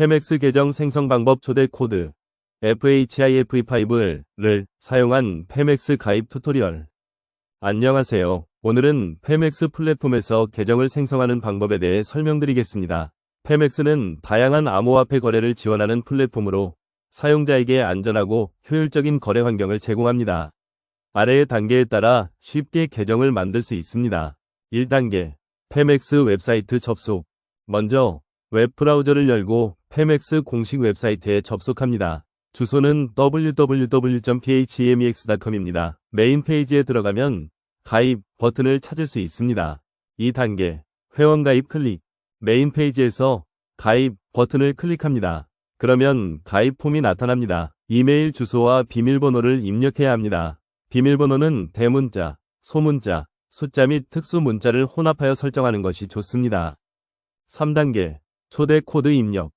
페맥스 계정 생성 방법 초대 코드 FHIF5를 사용한 페맥스 가입 튜토리얼. 안녕하세요. 오늘은 페맥스 플랫폼에서 계정을 생성하는 방법에 대해 설명드리겠습니다. 페맥스는 다양한 암호화폐 거래를 지원하는 플랫폼으로 사용자에게 안전하고 효율적인 거래 환경을 제공합니다. 아래의 단계에 따라 쉽게 계정을 만들 수 있습니다. 1단계 페맥스 웹사이트 접속 먼저 웹 브라우저를 열고 페맥스 공식 웹사이트에 접속합니다. 주소는 www.phemex.com입니다. 메인 페이지에 들어가면 가입 버튼을 찾을 수 있습니다. 2단계 회원 가입 클릭 메인 페이지에서 가입 버튼을 클릭합니다. 그러면 가입 폼이 나타납니다. 이메일 주소와 비밀번호를 입력해야 합니다. 비밀번호는 대문자, 소문자, 숫자 및 특수 문자를 혼합하여 설정하는 것이 좋습니다. 3단계 초대 코드 입력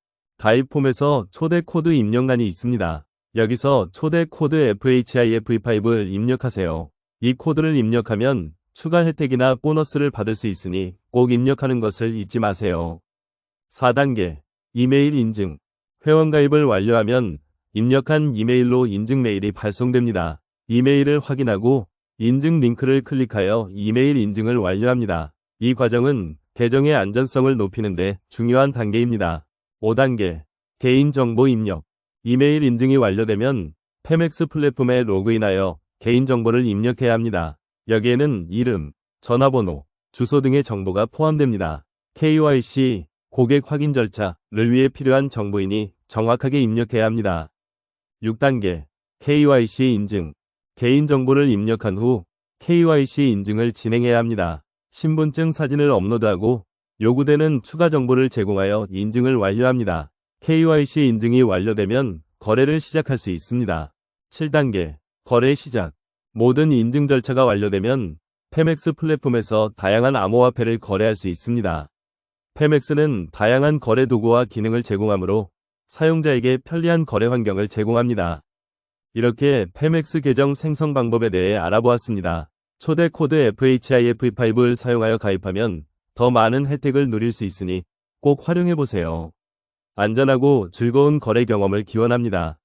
가입 폼에서 초대 코드 입력란이 있습니다. 여기서 초대 코드 FHIF5를 입력하세요. 이 코드를 입력하면 추가 혜택이나 보너스를 받을 수 있으니 꼭 입력하는 것을 잊지 마세요. 4단계 이메일 인증 회원 가입을 완료하면 입력한 이메일로 인증 메일이 발송됩니다. 이메일을 확인하고 인증 링크를 클릭하여 이메일 인증을 완료합니다. 이 과정은 계정의 안전성을 높이는데 중요한 단계입니다. 5단계 개인정보 입력 이메일 인증이 완료되면 페맥스 플랫폼에 로그인하여 개인정보를 입력해야 합니다. 여기에는 이름, 전화번호, 주소 등의 정보가 포함됩니다. KYC, 고객 확인 절차를 위해 필요한 정보이니 정확하게 입력해야 합니다. 6단계 KYC 인증 개인정보를 입력한 후 KYC 인증을 진행해야 합니다. 신분증 사진을 업로드하고 요구되는 추가 정보를 제공하여 인증을 완료합니다. KYC 인증이 완료되면 거래를 시작할 수 있습니다. 7단계 거래 시작 모든 인증 절차가 완료되면 페맥스 플랫폼에서 다양한 암호화폐를 거래할 수 있습니다. 페맥스는 다양한 거래 도구와 기능을 제공하므로 사용자에게 편리한 거래 환경을 제공합니다. 이렇게 페맥스 계정 생성 방법에 대해 알아보았습니다. 초대 코드 FHIF5를 사용하여 가입하면 더 많은 혜택을 누릴 수 있으니 꼭 활용해 보세요. 안전하고 즐거운 거래 경험을 기원합니다.